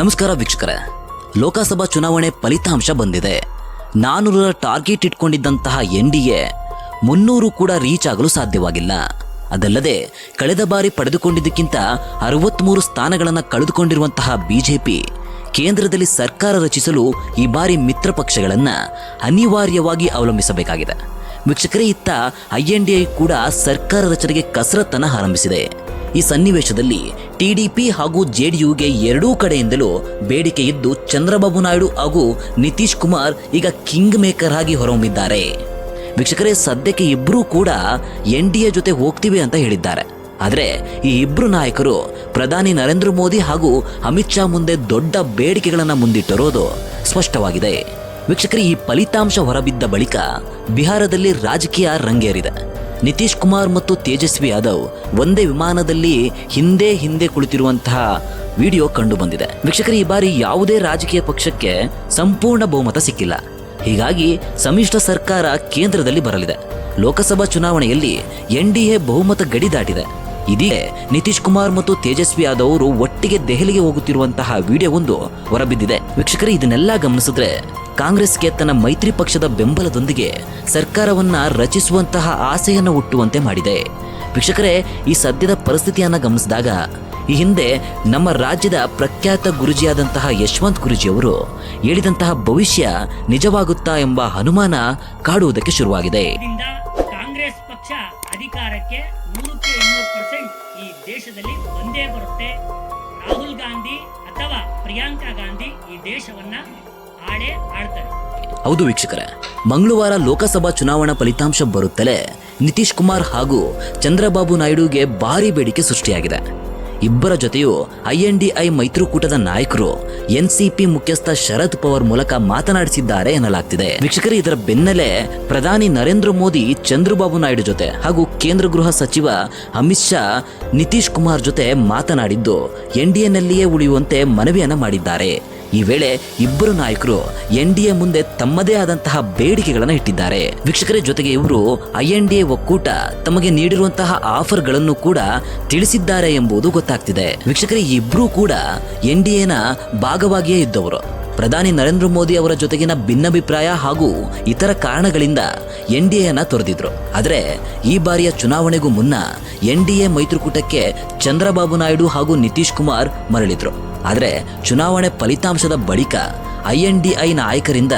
ನಮಸ್ಕಾರ ವೀಕ್ಷಕರೇ. ಲೋಕಸಭಾ ಚುನಾವಣೆ ಫಲಿತಾಂಶ ಬಂದಿದೆ. ನಾನೂರರ ಟಾರ್ಗೆಟ್ ಇಟ್ಕೊಂಡಿದ್ದಂತಹ ಎನ್ ಡಿ ಎ ಮುನ್ನೂರು ಕೂಡ ರೀಚ್ ಆಗಲು ಸಾಧ್ಯವಾಗಿಲ್ಲ. ಅದಲ್ಲದೆ, ಕಳೆದ ಬಾರಿ ಪಡೆದುಕೊಂಡಿದ್ದಕ್ಕಿಂತ ಅರವತ್ತ್ಮೂರು ಸ್ಥಾನಗಳನ್ನು ಕಳೆದುಕೊಂಡಿರುವಂತಹ ಬಿಜೆಪಿ ಕೇಂದ್ರದಲ್ಲಿ ಸರ್ಕಾರ ರಚಿಸಲು ಈ ಬಾರಿ ಮಿತ್ರ ಪಕ್ಷಗಳನ್ನು ಅನಿವಾರ್ಯವಾಗಿ ಅವಲಂಬಿಸಬೇಕಾಗಿದೆ. ವೀಕ್ಷಕರೇ, ಇತ್ತ ಐ ಎನ್ ಡಿ ಐ ಕೂಡ ಸರ್ಕಾರ ರಚನೆಗೆ ಕಸರತ್ತನ್ನು ಆರಂಭಿಸಿದೆ. ಈ ಸನ್ನಿವೇಶದಲ್ಲಿ ಟಿಡಿಪಿ ಹಾಗೂ ಜೆಡಿಯುಗೆ ಎರಡೂ ಕಡೆಯಿಂದಲೂ ಬೇಡಿಕೆ ಇದ್ದು ಚಂದ್ರಬಾಬು ನಾಯ್ಡು ಹಾಗೂ ನಿತೀಶ್ ಕುಮಾರ್ ಈಗ ಕಿಂಗ್ ಮೇಕರ್ ಆಗಿ ಹೊರಹೊಮ್ಮಿದ್ದಾರೆ. ವೀಕ್ಷಕರೇ, ಸದ್ಯಕ್ಕೆ ಇಬ್ಬರೂ ಕೂಡ ಎನ್ ಡಿ ಎ ಜೊತೆ ಹೋಗ್ತೀವಿ ಅಂತ ಹೇಳಿದ್ದಾರೆ. ಆದರೆ ಈ ಇಬ್ಬರು ನಾಯಕರು ಪ್ರಧಾನಿ ನರೇಂದ್ರ ಮೋದಿ ಹಾಗೂ ಅಮಿತ್ ಶಾ ಮುಂದೆ ದೊಡ್ಡ ಬೇಡಿಕೆಗಳನ್ನು ಮುಂದಿಟ್ಟಿರೋದು ಸ್ಪಷ್ಟವಾಗಿದೆ. ವೀಕ್ಷಕರೇ, ಈ ಫಲಿತಾಂಶ ಹೊರಬಿದ್ದ ಬಳಿಕ ಬಿಹಾರದಲ್ಲಿ ರಾಜಕೀಯ ರಂಗೇರಿದೆ. ನಿತೀಶ್ ಕುಮಾರ್ ಮತ್ತು ತೇಜಸ್ವಿ ಯಾದವ್ ಒಂದೇ ವಿಮಾನದಲ್ಲಿ ಹಿಂದೆ ಹಿಂದೆ ಕುಳಿತಿರುವಂತಹ ವಿಡಿಯೋ ಕಂಡು ಬಂದಿದೆ ವೀಕ್ಷಕರು, ಈ ಬಾರಿ ಯಾವುದೇ ರಾಜಕೀಯ ಪಕ್ಷಕ್ಕೆ ಸಂಪೂರ್ಣ ಬಹುಮತ ಸಿಕ್ಕಿಲ್ಲ. ಹೀಗಾಗಿ ಸಮ್ಮಿಶ್ರ ಸರ್ಕಾರ ಕೇಂದ್ರದಲ್ಲಿ ಬರಲಿದೆ. ಲೋಕಸಭಾ ಚುನಾವಣೆಯಲ್ಲಿ ಎನ್ ಡಿ ಎ ಬಹುಮತ ಗಡಿ ದಾಟಿದೆ. ಇದೀಗ ನಿತೀಶ್ ಕುಮಾರ್ ಮತ್ತು ತೇಜಸ್ವಿ ಯಾದವ್ ಅವರು ಒಟ್ಟಿಗೆ ದೆಹಲಿಗೆ ಹೋಗುತ್ತಿರುವಂತಹ ವಿಡಿಯೋ ಒಂದು ಹೊರಬಿದ್ದಿದೆ. ವೀಕ್ಷಕರೇ, ಇದನ್ನೆಲ್ಲ ಗಮನಿಸಿದ್ರೆ ಕಾಂಗ್ರೆಸ್ಗೆ ತನ್ನ ಮೈತ್ರಿ ಪಕ್ಷದ ಬೆಂಬಲದೊಂದಿಗೆ ಸರ್ಕಾರವನ್ನ ರಚಿಸುವಂತಹ ಆಸೆಯನ್ನು ಹುಟ್ಟುವಂತೆ ಮಾಡಿದೆ. ವೀಕ್ಷಕರೇ, ಈ ಸದ್ಯದ ಪರಿಸ್ಥಿತಿಯನ್ನ ಗಮನಿಸಿದಾಗ ಈ ಹಿಂದೆ ನಮ್ಮ ರಾಜ್ಯದ ಪ್ರಖ್ಯಾತ ಗುರುಜಿಯಾದಂತಹ ಯಶವಂತ್ ಗುರುಜಿಯವರು ಹೇಳಿದಂತಹ ಭವಿಷ್ಯ ನಿಜವಾಗುತ್ತಾ ಎಂಬ ಅನುಮಾನ ಕಾಡುವುದಕ್ಕೆ ಶುರುವಾಗಿದೆ. ಕಾಂಗ್ರೆಸ್ ಪಕ್ಷ ಅಧಿಕಾರಕ್ಕೆ ನೂರಕ್ಕೆ ಇನ್ನೂರು ಪರ್ಸೆಂಟ್ ಈ ದೇಶದಲ್ಲಿ ಒಂದೇ ಬರುತ್ತೆ. ರಾಹುಲ್ ಗಾಂಧಿ ಅಥವಾ ಪ್ರಿಯಾಂಕಾ ಗಾಂಧಿ ಈ ದೇಶವನ್ನ ಆಳೇ ಆಳ್ತಾರೆ ಹೌದು ವೀಕ್ಷಕರೇ, ಮಂಗಳವಾರ ಲೋಕಸಭಾ ಚುನಾವಣಾ ಫಲಿತಾಂಶ ಬರುತ್ತಲೇ ನಿತೀಶ್ ಕುಮಾರ್ ಹಾಗೂ ಚಂದ್ರಬಾಬು ನಾಯ್ಡುಗೆ ಭಾರಿ ಬೇಡಿಕೆ ಸೃಷ್ಟಿಯಾಗಿದೆ. ಇಬ್ಬರ ಜೊತೆಯೂ ಐಎನ್ಡಿಐ ಮೈತ್ರಿಕೂಟದ ನಾಯಕರು ಎನ್ಸಿಪಿ ಮುಖ್ಯಸ್ಥ ಶರದ್ ಪವಾರ್ ಮೂಲಕ ಮಾತನಾಡಿಸಿದ್ದಾರೆ ಎನ್ನಲಾಗ್ತಿದೆ. ವೀಕ್ಷಕರು, ಇದರ ಬೆನ್ನಲ್ಲೇ ಪ್ರಧಾನಿ ನರೇಂದ್ರ ಮೋದಿ, ಚಂದ್ರಬಾಬು ನಾಯ್ಡು ಜೊತೆ ಹಾಗೂ ಕೇಂದ್ರ ಗೃಹ ಸಚಿವ ಅಮಿತ್ ಶಾ, ನಿತೀಶ್ ಕುಮಾರ್ ಜೊತೆ ಮಾತನಾಡಿದ್ದು ಎನ್ಡಿಎನಲ್ಲಿಯೇ ಉಳಿಯುವಂತೆ ಮನವಿಯನ್ನ ಮಾಡಿದ್ದಾರೆ. ಈ ವೇಳೆ ಇಬ್ಬರು ನಾಯಕರು ಎನ್ ಡಿ ಎ ಮುಂದೆ ತಮ್ಮದೇ ಆದಂತಹ ಬೇಡಿಕೆಗಳನ್ನು ಇಟ್ಟಿದ್ದಾರೆ. ವೀಕ್ಷಕರ ಜೊತೆಗೆ ಇವರು ಐ ಎನ್ ಡಿ ಎ ಒಕ್ಕೂಟ ತಮಗೆ ನೀಡಿರುವಂತಹ ಆಫರ್ಗಳನ್ನು ಕೂಡ ತಿಳಿಸಿದ್ದಾರೆ ಎಂಬುದು ಗೊತ್ತಾಗ್ತಿದೆ. ವೀಕ್ಷಕರೇ ಇಬ್ಬರೂ ಕೂಡ ಎನ್ ಡಿ ಎನ ಭಾಗವಾಗಿಯೇ ಇದ್ದವರು. ಪ್ರಧಾನಿ ನರೇಂದ್ರ ಮೋದಿ ಅವರ ಜೊತೆಗಿನ ಭಿನ್ನಾಭಿಪ್ರಾಯ ಹಾಗೂ ಇತರ ಕಾರಣಗಳಿಂದ ಎನ್ ಡಿ ಎನ ತೊರೆದಿದ್ರು. ಆದರೆ ಈ ಬಾರಿಯ ಚುನಾವಣೆಗೂ ಮುನ್ನ ಎನ್ ಡಿ ಎ ಮೈತ್ರಿಕೂಟಕ್ಕೆ ಚಂದ್ರಬಾಬು ನಾಯ್ಡು ಹಾಗೂ ನಿತೀಶ್ ಕುಮಾರ್ ಮರಳಿದ್ರು. ಆದರೆ ಚುನಾವಣೆ ಫಲಿತಾಂಶದ ಬಳಿಕ ಐ ಎನ್ ಡಿ ಐ ನಾಯಕರಿಂದ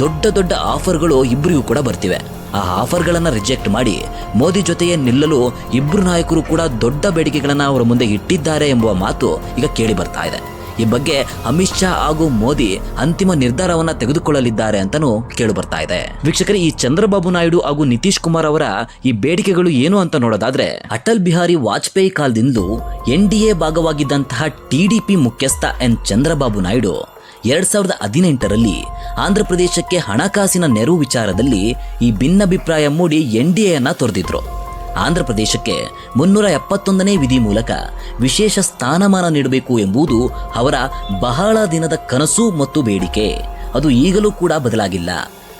ದೊಡ್ಡ ದೊಡ್ಡ ಆಫರ್ಗಳು ಇಬ್ಬರಿಗೂ ಕೂಡ ಬರ್ತಿವೆ. ಆ ಆಫರ್ಗಳನ್ನು ರಿಜೆಕ್ಟ್ ಮಾಡಿ ಮೋದಿ ಜೊತೆಯೇ ನಿಲ್ಲಲು ಇಬ್ಬರು ನಾಯಕರು ಕೂಡ ದೊಡ್ಡ ಬೇಡಿಕೆಗಳನ್ನು ಅವರ ಮುಂದೆ ಇಟ್ಟಿದ್ದಾರೆ ಎಂಬುವ ಮಾತು ಈಗ ಕೇಳಿ ಬರ್ತಾ ಇದೆ. ಈ ಬಗ್ಗೆ ಅಮಿತ್ ಶಾ ಹಾಗೂ ಮೋದಿ ಅಂತಿಮ ನಿರ್ಧಾರವನ್ನ ತೆಗೆದುಕೊಳ್ಳಲಿದ್ದಾರೆ ಅಂತಾನೂ ಕೇಳು ಬರ್ತಾ ಇದೆ. ವೀಕ್ಷಕರೇ, ಈ ಚಂದ್ರಬಾಬು ನಾಯ್ಡು ಹಾಗೂ ನಿತೀಶ್ ಕುಮಾರ್ ಅವರ ಈ ಬೇಡಿಕೆಗಳು ಏನು ಅಂತ ನೋಡೋದಾದ್ರೆ, ಅಟಲ್ ಬಿಹಾರಿ ವಾಜಪೇಯಿ ಕಾಲದಿಂದಲೂ ಎನ್ ಡಿ ಎ ಭಾಗವಾಗಿದ್ದಂತಹ ಟಿಡಿಪಿ ಮುಖ್ಯಸ್ಥ ಎನ್ ಚಂದ್ರಬಾಬು ನಾಯ್ಡು ಎರಡ್ ಸಾವಿರದ ಹದಿನೆಂಟರಲ್ಲಿ ಆಂಧ್ರ ಪ್ರದೇಶಕ್ಕೆ ಹಣಕಾಸಿನ ನೆರವು ವಿಚಾರದಲ್ಲಿ ಈ ಭಿನ್ನಾಭಿಪ್ರಾಯ ಮೂಡಿ ಎನ್ ಡಿ ಎನ್ನ ತೊರೆದಿದ್ರು. ಆಂಧ್ರ ಪ್ರದೇಶಕ್ಕೆ ಮುನ್ನೂರ ಎಪ್ಪತ್ತೊಂದನೇ ವಿಧಿ ಮೂಲಕ ವಿಶೇಷ ಸ್ಥಾನಮಾನ ನೀಡಬೇಕು ಎಂಬುದು ಅವರ ಬಹಳ ದಿನದ ಕನಸು ಮತ್ತು ಬೇಡಿಕೆ. ಅದು ಈಗಲೂ ಕೂಡ ಬದಲಾಗಿಲ್ಲ.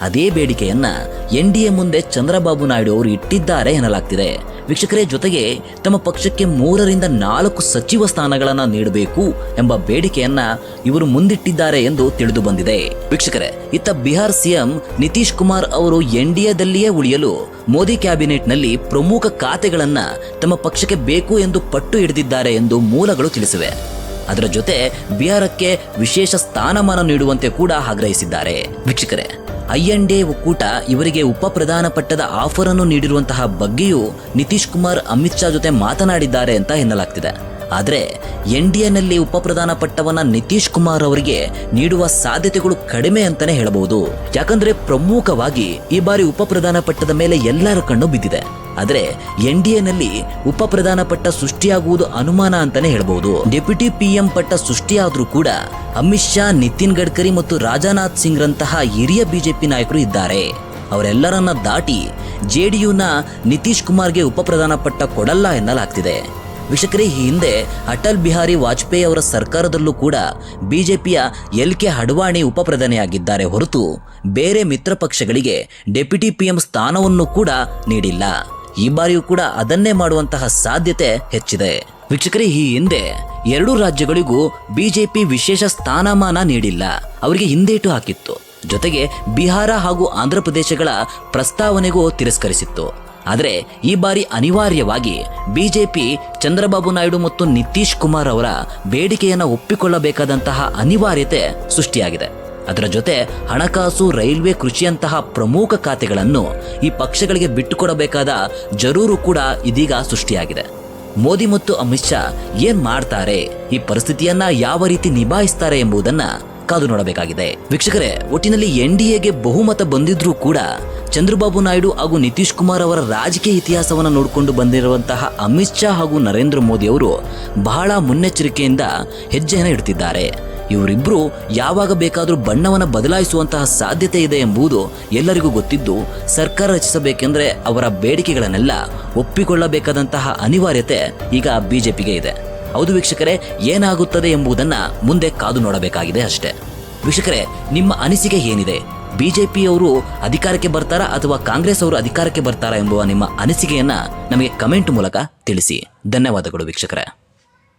ಅದೇ ಬೇಡಿಕೆಯನ್ನ ಎನ್ ಡಿ ಮುಂದೆ ಚಂದ್ರಬಾಬು ನಾಯ್ಡು ಅವರು ಇಟ್ಟಿದ್ದಾರೆ ಎನ್ನಲಾಗ್ತಿದೆ. ವೀಕ್ಷಕರೇ, ಜೊತೆಗೆ ತಮ್ಮ ಪಕ್ಷಕ್ಕೆ ಮೂರರಿಂದ ನಾಲ್ಕು ಸಚಿವ ಸ್ಥಾನಗಳನ್ನು ನೀಡಬೇಕು ಎಂಬ ಬೇಡಿಕೆಯನ್ನ ಇವರು ಮುಂದಿಟ್ಟಿದ್ದಾರೆ ಎಂದು ತಿಳಿದು ಬಂದಿದೆ. ವೀಕ್ಷಕರೇ, ಇತ್ತ ಬಿಹಾರ್ ಸಿಎಂ ನಿತೀಶ್ ಕುಮಾರ್ ಅವರು ಎನ್ ಡಿ ಎದಲ್ಲಿಯೇ ಉಳಿಯಲು ಮೋದಿ ಕ್ಯಾಬಿನೆಟ್ನಲ್ಲಿ ಪ್ರಮುಖ ಖಾತೆಗಳನ್ನ ತಮ್ಮ ಪಕ್ಷಕ್ಕೆ ಬೇಕು ಎಂದು ಪಟ್ಟು ಹಿಡಿದಿದ್ದಾರೆ ಎಂದು ಮೂಲಗಳು ತಿಳಿಸಿವೆ. ಅದರ ಜೊತೆ ಬಿಹಾರಕ್ಕೆ ವಿಶೇಷ ಸ್ಥಾನಮಾನ ನೀಡುವಂತೆ ಕೂಡ ಆಗ್ರಹಿಸಿದ್ದಾರೆ. ವೀಕ್ಷಕರೇ ಐ ಎನ್ ಡಿ ಒಕ್ಕೂಟ ಇವರಿಗೆ ಉಪ ಪ್ರಧಾನ ಪಟ್ಟದ ಆಫರ್ ಅನ್ನು ನೀಡಿರುವಂತಹ ಬಗ್ಗೆಯೂ ನಿತೀಶ್ ಕುಮಾರ್ ಅಮಿತ್ ಶಾ ಜೊತೆ ಮಾತನಾಡಿದ್ದಾರೆ ಅಂತ ಎನ್ನಲಾಗ್ತಿದೆ. ಆದರೆ ಎನ್ ಡಿ ಎನಲ್ಲಿ ಉಪ ಪ್ರಧಾನ ಪಟ್ಟವನ್ನ ನಿತೀಶ್ ಕುಮಾರ್ ಅವರಿಗೆ ನೀಡುವ ಸಾಧ್ಯತೆಗಳು ಕಡಿಮೆ ಅಂತಾನೆ ಹೇಳಬಹುದು. ಯಾಕಂದ್ರೆ ಪ್ರಮುಖವಾಗಿ ಈ ಬಾರಿ ಉಪ ಪ್ರಧಾನ ಪಟ್ಟದ ಮೇಲೆ ಎಲ್ಲರ ಕಣ್ಣು ಬಿದ್ದಿದೆ. ಆದರೆ ಎನ್ ಡಿ ಎನಲ್ಲಿ ಉಪ ಪ್ರಧಾನ ಪಟ್ಟ ಸೃಷ್ಟಿಯಾಗುವುದು ಅನುಮಾನ ಅಂತಾನೆ ಹೇಳಬಹುದು ಡೆಪ್ಯೂಟಿ ಪಿಎಂ ಪಟ್ಟ ಸೃಷ್ಟಿಯಾದ್ರೂ ಕೂಡ ಅಮಿತ್ ಶಾ, ನಿತಿನ್ ಗಡ್ಕರಿ ಮತ್ತು ರಾಜನಾಥ್ ಸಿಂಗ್ ರಂತಹ ಹಿರಿಯ ಬಿಜೆಪಿ ನಾಯಕರು ಇದ್ದಾರೆ. ಅವರೆಲ್ಲರನ್ನ ದಾಟಿ ಜೆಡಿಯುನ ನಿತೀಶ್ ಕುಮಾರ್ಗೆ ಉಪ ಪ್ರಧಾನ ಪಟ್ಟ ಕೊಡಲ್ಲ ಎನ್ನಲಾಗ್ತಿದೆ. ವೀಕ್ಷಕರೇ, ಈ ಹಿಂದೆ ಅಟಲ್ ಬಿಹಾರಿ ವಾಜಪೇಯಿ ಅವರ ಸರ್ಕಾರದಲ್ಲೂ ಕೂಡ ಬಿಜೆಪಿಯ ಎಲ್ ಕೆ ಅಡ್ವಾಣಿ ಉಪ ಪ್ರಧಾನಿಯಾಗಿದ್ದಾರೆ ಹೊರತು ಬೇರೆ ಮಿತ್ರ ಪಕ್ಷಗಳಿಗೆ ಡೆಪ್ಯೂಟಿ ಪಿಎಂ ಸ್ಥಾನವನ್ನು ಕೂಡ ನೀಡಿಲ್ಲ. ಈ ಬಾರಿಯೂ ಕೂಡ ಅದನ್ನೇ ಮಾಡುವಂತಹ ಸಾಧ್ಯತೆ ಹೆಚ್ಚಿದೆ. ವೀಕ್ಷಕರೇ, ಈ ಹಿಂದೆ ಎರಡೂ ರಾಜ್ಯಗಳಿಗೂ ಬಿಜೆಪಿ ವಿಶೇಷ ಸ್ಥಾನಮಾನ ನೀಡಿಲ್ಲ. ಅವರಿಗೆ ಹಿಂದೇಟು ಹಾಕಿತ್ತು. ಜೊತೆಗೆ ಬಿಹಾರ ಹಾಗೂ ಆಂಧ್ರ ಪ್ರದೇಶಗಳ ಪ್ರಸ್ತಾವನೆಗೂ ತಿರಸ್ಕರಿಸಿತ್ತು. ಆದರೆ ಈ ಬಾರಿ ಅನಿವಾರ್ಯವಾಗಿ ಬಿಜೆಪಿ ಚಂದ್ರಬಾಬು ನಾಯ್ಡು ಮತ್ತು ನಿತೀಶ್ ಕುಮಾರ್ ಅವರ ಬೇಡಿಕೆಯನ್ನು ಒಪ್ಪಿಕೊಳ್ಳಬೇಕಾದಂತಹ ಅನಿವಾರ್ಯತೆ ಸೃಷ್ಟಿಯಾಗಿದೆ. ಅದರ ಜೊತೆ ಹಣಕಾಸು, ರೈಲ್ವೆ, ಕೃಷಿಯಂತಹ ಪ್ರಮುಖ ಖಾತೆಗಳನ್ನು ಈ ಪಕ್ಷಗಳಿಗೆ ಬಿಟ್ಟುಕೊಡಬೇಕಾದ ಜರೂರು ಕೂಡ ಇದೀಗ ಸೃಷ್ಟಿಯಾಗಿದೆ. ಮೋದಿ ಮತ್ತು ಅಮಿತ್ ಶಾ ಏನ್ ಮಾಡ್ತಾರೆ, ಈ ಪರಿಸ್ಥಿತಿಯನ್ನ ಯಾವ ರೀತಿ ನಿಭಾಯಿಸ್ತಾರೆ ಎಂಬುದನ್ನ ಕಾದು ನೋಡಬೇಕಾಗಿದೆ. ವೀಕ್ಷಕರೇ, ಒಟ್ಟಿನಲ್ಲಿ ಎನ್ ಡಿ ಎಗೆ ಬಹುಮತ ಬಂದಿದ್ರೂ ಕೂಡ ಚಂದ್ರಬಾಬು ನಾಯ್ಡು ಹಾಗೂ ನಿತೀಶ್ ಕುಮಾರ್ ಅವರ ರಾಜಕೀಯ ಇತಿಹಾಸವನ್ನು ನೋಡಿಕೊಂಡು ಬಂದಿರುವಂತಹ ಅಮಿತ್ ಶಾ ಹಾಗೂ ನರೇಂದ್ರ ಮೋದಿ ಅವರು ಬಹಳ ಮುನ್ನೆಚ್ಚರಿಕೆಯಿಂದ ಹೆಜ್ಜೆಯನ್ನು ಇಡ್ತಿದ್ದಾರೆ. ಇವರಿಬ್ರು ಯಾವಾಗ ಬೇಕಾದರೂ ಬಣ್ಣವನ್ನು ಬದಲಾಯಿಸುವಂತಹ ಸಾಧ್ಯತೆ ಇದೆ ಎಂಬುದು ಎಲ್ಲರಿಗೂ ಗೊತ್ತಿದ್ದು, ಸರ್ಕಾರ ರಚಿಸಬೇಕೆಂದ್ರೆ ಅವರ ಬೇಡಿಕೆಗಳನ್ನೆಲ್ಲ ಒಪ್ಪಿಕೊಳ್ಳಬೇಕಾದಂತಹ ಅನಿವಾರ್ಯತೆ ಈಗ ಬಿಜೆಪಿಗೆ ಇದೆ. ಹೌದು ವೀಕ್ಷಕರೇ, ಏನಾಗುತ್ತದೆ ಎಂಬುದನ್ನ ಮುಂದೆ ಕಾದು ನೋಡಬೇಕಾಗಿದೆ ಅಷ್ಟೇ. ವೀಕ್ಷಕರೇ, ನಿಮ್ಮ ಅನಿಸಿಕೆ ಏನಿದೆ? ಬಿಜೆಪಿಯವರು ಅಧಿಕಾರಕ್ಕೆ ಬರ್ತಾರಾ ಅಥವಾ ಕಾಂಗ್ರೆಸ್ ಅವರು ಅಧಿಕಾರಕ್ಕೆ ಬರ್ತಾರಾ ಎಂಬುವ ನಿಮ್ಮ ಅನಿಸಿಕೆಯನ್ನ ನಮಗೆ ಕಮೆಂಟ್ ಮೂಲಕ ತಿಳಿಸಿ. ಧನ್ಯವಾದಗಳು ವೀಕ್ಷಕರೇ.